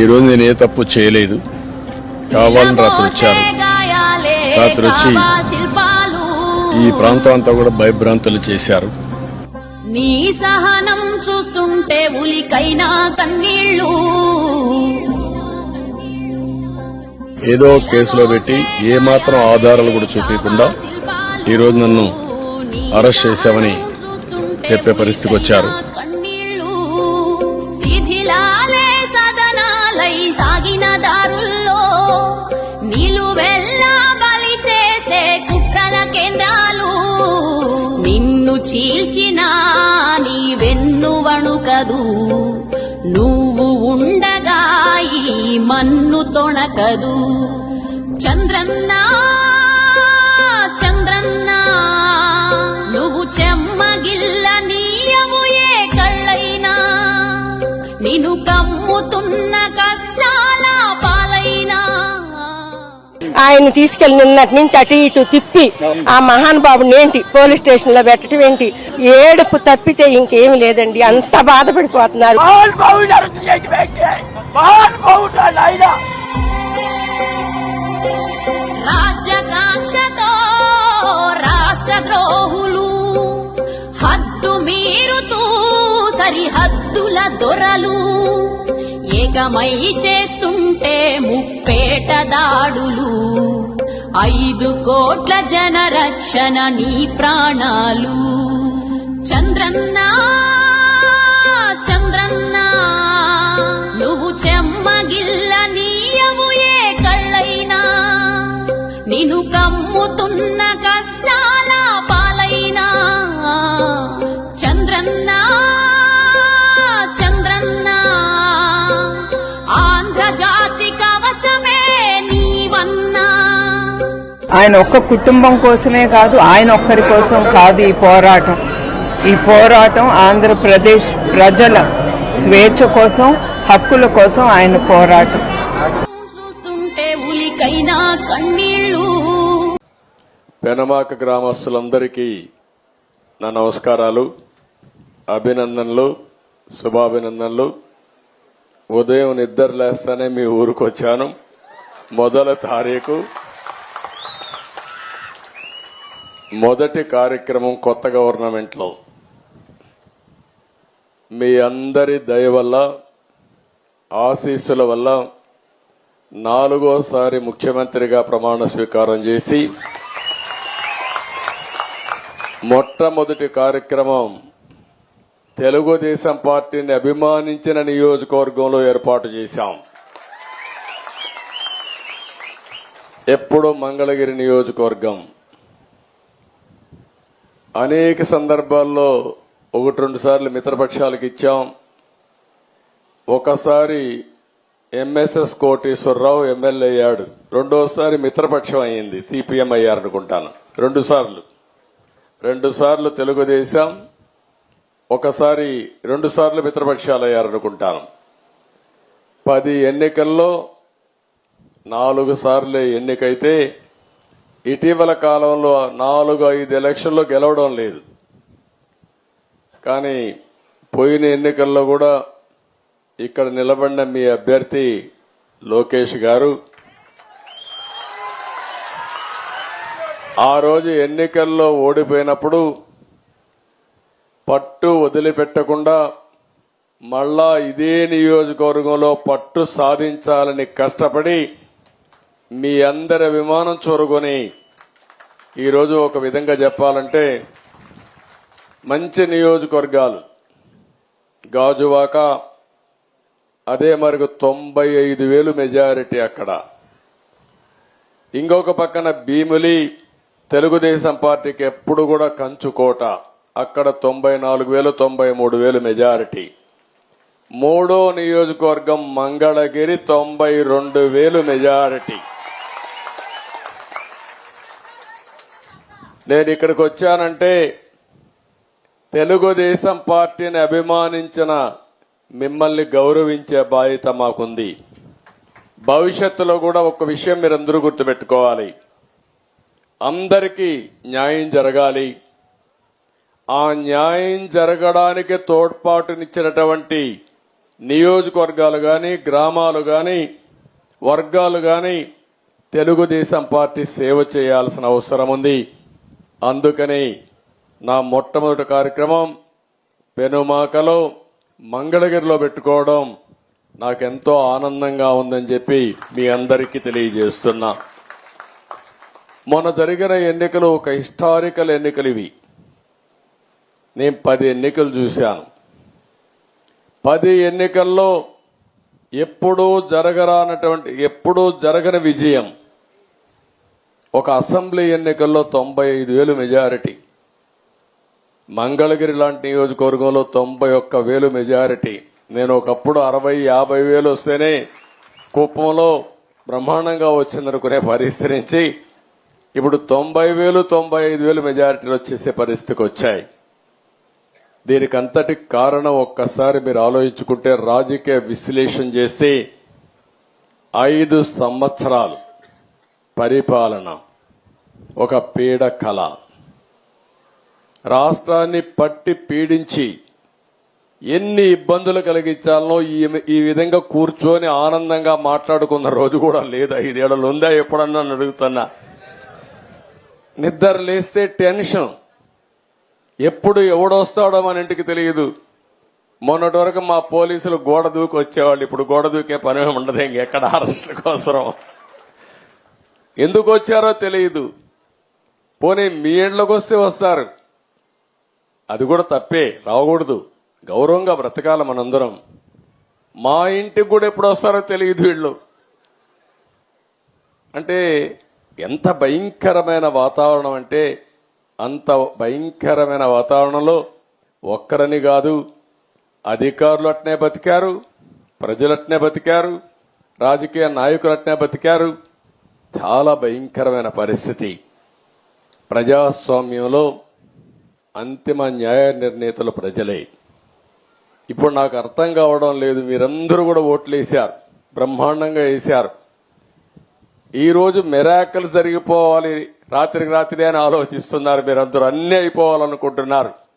ఈరోజు నేను ఏ తప్పు చేయలేదు. కావాలని రాత్రి వచ్చారు రాత్రి వచ్చి ఈ ప్రాంతం అంతా కూడా భయభ్రాంతులు చేశారు. నీ సహనం చూస్తుంటే ఉలికైనా కన్నీళ్ళు. ఏదో కేసులో పెట్టి ఏ మాత్రం ఆధారాలు కూడా చూపించకుండా ఈరోజు నన్ను అరెస్ట్ చేశామని చెప్పే పరిస్థితికి వచ్చారు. నిన్ను చీల్చినా నీ వెన్ను వణుకదు. నువ్వు ఉండగా ఈ మన్ను తొణకదు. చంద్రన్నా చంద్రన్నా నువ్వు చెమ్మగిల్ల ఆయన తీసుకెళ్ళి నిన్నటి నుంచి అటు ఇటు తిప్పి ఆ మహానుభావుని ఏంటి? పోలీస్ స్టేషన్లో పెట్టడం ఏంటి? ఏడుపు తప్పితే ఇంకేమి లేదండి. అంత బాధపడిపోతున్నారు. రాజ్యకాంక్షతో రాష్ట్ర ద్రోహులు హద్దు మీరుతూ సరిహద్దుల దొరలు. ఏకమై చేస్తుంటే ముప్పేట దాడులు. ఐదు కోట్ల జన రక్షణ నీ ప్రాణాలు. చంద్రన్నా ఆయన ఒక్క కుటుంబం కోసమే కాదు ఆయన ఒక్కరి కోసం కాదు ఈ పోరాటం. ఈ పోరాటం ఆంధ్రప్రదేశ్ ప్రజల స్వేచ్ఛ కోసం హక్కుల కోసం ఆయన పోరాటం. పెనమాక గ్రామస్తులందరికీ నా నమస్కారాలు అభినందనలు శుభాభినందనలు. ఉదయం నిద్ర లేస్తానే మీ ఊరికి వచ్చాను మొదల తారీఖు మొదటి కార్యక్రమం కొత్త గవర్నమెంట్లో. మీ అందరి దయ వల్ల ఆశీస్సుల వల్ల నాలుగోసారి ముఖ్యమంత్రిగా ప్రమాణ స్వీకారం చేసి మొట్టమొదటి కార్యక్రమం తెలుగుదేశం పార్టీని అభిమానించిన నియోజకవర్గంలో ఏర్పాటు చేశాం. ఎప్పుడు మంగళగిరి నియోజకవర్గం. అనేక సందర్భాల్లో ఒకటి రెండు సార్లు మిత్రపక్షాలకు ఇచ్చాం. ఒకసారి ఎంఎస్ఎస్ కోటేశ్వరరావు ఎమ్మెల్యే అయ్యాడు. రెండోసారి మిత్రపక్షం అయింది సిపిఎం అయ్యారనుకుంటాను రెండు సార్లు. రెండు సార్లు తెలుగుదేశం ఒకసారి రెండు సార్లు మిత్రపక్షాలు అయ్యారనుకుంటాను పది ఎన్నికల్లో నాలుగు సార్లు ఎన్నికైతే ఇటీవల కాలంలో నాలుగు ఐదు ఎలక్షన్లో గెలవడం లేదు. కానీ పోయిన ఎన్నికల్లో కూడా ఇక్కడ నిలబడిన మీ అభ్యర్థి లోకేష్ గారు ఆ రోజు ఎన్నికల్లో ఓడిపోయినప్పుడు పట్టు వదిలిపెట్టకుండా మళ్ళా ఇదే నియోజకవర్గంలో పట్టు సాధించాలని కష్టపడి మీ అందరి విమానం చూరుకొని ఈరోజు ఒక విధంగా చెప్పాలంటే మంచి నియోజకవర్గాలు. గాజువాక అదే మరికి తొంభై ఐదు వేలు మెజారిటీ అక్కడ. ఇంకొక పక్కన భీములి తెలుగుదేశం పార్టీకి ఎప్పుడు కూడా కంచుకోట అక్కడ తొంభై నాలుగు వేలు తొంభై మూడు వేలు మెజారిటీ. మూడో నియోజకవర్గం మంగళగిరి తొంభై రెండు వేలు మెజారిటీ. నేను ఇక్కడికి వచ్చానంటే తెలుగుదేశం పార్టీని అభిమానించిన మిమ్మల్ని గౌరవించే బాధ్యత మాకుంది. భవిష్యత్తులో కూడా ఒక విషయం మీరందరూ గుర్తుపెట్టుకోవాలి. అందరికీ న్యాయం జరగాలి. ఆ న్యాయం జరగడానికి తోడ్పాటునిచ్చినటువంటి నియోజకవర్గాలు కానీ గ్రామాలు కానీ వర్గాలు కానీ తెలుగుదేశం పార్టీ సేవ చేయాల్సిన అవసరం ఉంది. అందుకని నా మొట్టమొదటి కార్యక్రమం పెనుమాకలో మంగళగిరిలో పెట్టుకోవడం నాకెంతో ఆనందంగా ఉందని చెప్పి మీ అందరికీ తెలియజేస్తున్నా. మొన్న జరిగిన ఎన్నికలు ఒక హిస్టారికల్ ఎన్నికలు ఇవి. నేను పది ఎన్నికలు చూశాను. పది ఎన్నికల్లో ఎప్పుడూ జరగరానటువంటి ఎప్పుడూ జరగని విజయం ఒక అసెంబ్లీ ఎన్నికల్లో తొంభై ఐదు వేలు మెజారిటీ. మంగళగిరి లాంటి నియోజకవర్గంలో తొంభై ఒక్క వేలు మెజారిటీ. నేను ఒకప్పుడు అరవై యాభై వేలు వస్తేనే కుప్పంలో బ్రహ్మాండంగా వచ్చిందనుకునే పరిస్థితి నుంచి ఇప్పుడు తొంభై వేలు తొంభై ఐదు వేలు మెజారిటీలు వచ్చేసే పరిస్థితికి వచ్చాయి. దీనికంతటి కారణం ఒక్కసారి మీరు ఆలోచించుకుంటే రాజకీయ విశ్లేషణ చేస్తే ఐదు సంవత్సరాలు పరిపాలన ఒక పీడ కళ. రాష్ట్రాన్ని పట్టి పీడించి ఎన్ని ఇబ్బందులు కలిగించాలనో ఈ ఈ విధంగా కూర్చొని ఆనందంగా మాట్లాడుకున్న రోజు కూడా లేదు ఐదేళ్ళలో ఉందా ఎప్పుడన్నా అడుగుతున్నా. నిద్ర లేస్తే టెన్షన్. ఎప్పుడు ఎవడొస్తాడో మన ఇంటికి తెలియదు. మొన్నటి వరకు మా పోలీసులు గోడ దూకి వచ్చేవాళ్ళు ఇప్పుడు గోడ దూకే పని ఉండదు ఇంకెక్కడ అరెస్ట్ కోసం ఎందుకు వచ్చారో తెలియదు. పోనీ మీ ఇంట్లోకి వస్తే వస్తారు. అది కూడా తప్పే రాకూడదు. గౌరవంగా బ్రతకాల మనందరం. మా ఇంటికి కూడా ఎప్పుడు వస్తారో తెలియదు వీళ్ళు. అంటే ఎంత భయంకరమైన వాతావరణం అంటే అంత భయంకరమైన వాతావరణంలో ఒక్కరని కాదు అధికారులు అట్నే బతికారు ప్రజలు అట్నే బతికారు రాజకీయ నాయకులు అట్నే బతికారు చాలా భయంకరమైన పరిస్థితి. ప్రజాస్వామ్యంలో అంతిమ న్యాయ నిర్ణేతలు ప్రజలే. ఇప్పుడు నాకు అర్థం కావడం లేదు. మీరందరూ కూడా ఓట్లు వేశారు. బ్రహ్మాండంగా వేశారు. ఈరోజు మెరాకలు మెరాకల్ జరిగిపోవాలి. రాత్రికి రాత్రి అని ఆలోచిస్తున్నారు మీరందరూ. అన్నీ అయిపోవాలనుకుంటున్నారు.